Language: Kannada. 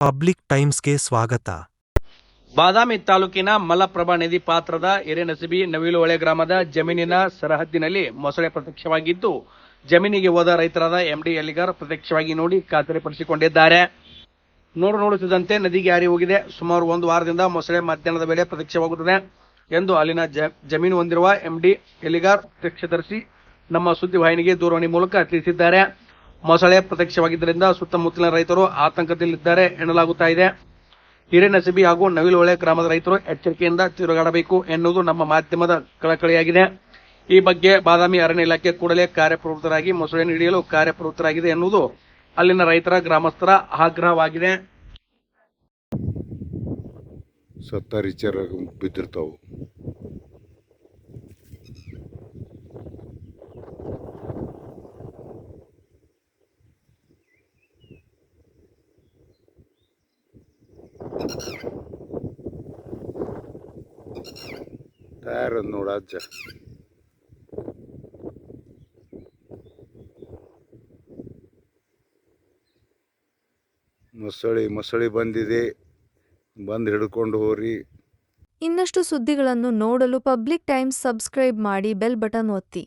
ಪಬ್ಲಿಕ್ ಟೈಮ್ಸ್ಗೆ ಸ್ವಾಗತ. ಬಾದಾಮಿ ತಾಲೂಕಿನ ಮಲಪ್ರಭಾ ನದಿ ಪಾತ್ರದ ಹಿರೇನಸಬಿ ನವಿಲುಹೊಳೆ ಗ್ರಾಮದ ಜಮೀನಿನ ಸರಹದ್ದಿನಲ್ಲಿ ಮೊಸಳೆ ಪ್ರತ್ಯಕ್ಷವಾಗಿದ್ದು, ಜಮೀನಿಗೆ ಹೋದ ರೈತರಾದ ಎಂಡಿ ಎಲ್ಲಿಗಾರ್ ಪ್ರತ್ಯಕ್ಷವಾಗಿ ನೋಡಿ ಖಾತರಿಪಡಿಸಿಕೊಂಡಿದ್ದಾರೆ. ನೋಡು ನೋಡುತ್ತಿದ್ದಂತೆ ನದಿಗೆ ಹಾರಿ ಹೋಗಿದೆ. ಸುಮಾರು ಒಂದು ವಾರದಿಂದ ಮೊಸಳೆ ಮಧ್ಯಾಹ್ನದ ವೇಳೆ ಪ್ರತ್ಯಕ್ಷವಾಗುತ್ತದೆ ಎಂದು ಅಲ್ಲಿನ ಜಮೀನು ಹೊಂದಿರುವ ಎಂಡಿ ಎಲಿಗಾರ್ ಪ್ರತ್ಯಕ್ಷದರ್ಶಿ ನಮ್ಮ ಸುದ್ದಿವಾಹಿನಿಗೆ ದೂರವಾಣಿ ಮೂಲಕ ತಿಳಿಸಿದ್ದಾರೆ. ಮೊಸಳೆ ಪ್ರತ್ಯಕ್ಷವಾಗಿದ್ದರಿಂದ ಸುತ್ತಮುತ್ತಲಿನ ರೈತರು ಆತಂಕದಲ್ಲಿದ್ದಾರೆ ಎನ್ನಲಾಗುತ್ತಾ ಇದೆ. ಹಿರೇನಸಿಬಿ ಹಾಗೂ ನವಿಲುಹೊಳೆ ಗ್ರಾಮದ ರೈತರು ಎಚ್ಚರಿಕೆಯಿಂದ ತಿರುಗಾಡಬೇಕು ಎನ್ನುವುದು ನಮ್ಮ ಮಾಧ್ಯಮದ ಕಳಕಳಿಯಾಗಿದೆ. ಈ ಬಗ್ಗೆ ಬಾದಾಮಿ ಅರಣ್ಯ ಇಲಾಖೆ ಕೂಡಲೇ ಕಾರ್ಯಪ್ರವೃತ್ತರಾಗಿ ಮೊಸಳೆಯನ್ನು ಹಿಡಿಯಲು ಕಾರ್ಯಪ್ರವೃತ್ತರಾಗಿದೆ ಎನ್ನುವುದು ಅಲ್ಲಿನ ರೈತರ ಗ್ರಾಮಸ್ಥರ ಆಗ್ರಹವಾಗಿದೆ. ಸತ್ತ ಬಿದ್ದಿರ್ತಾವು. ತಯಾರದ್ ನೋಡ ಅಜ್ಜ ಮೊಸಳಿ ಮೊಸಳಿ ಬಂದಿದೆ ಬಂದು ಹಿಡ್ಕೊಂಡು ಹೋರಿ ಇನ್ನಷ್ಟು ಸುದ್ದಿಗಳನ್ನು ನೋಡಲು ಪಬ್ಲಿಕ್ ಟೈಮ್ಸ್ ಸಬ್ಸ್ಕ್ರೈಬ್ ಮಾಡಿ ಬೆಲ್ ಬಟನ್ ಒತ್ತಿ.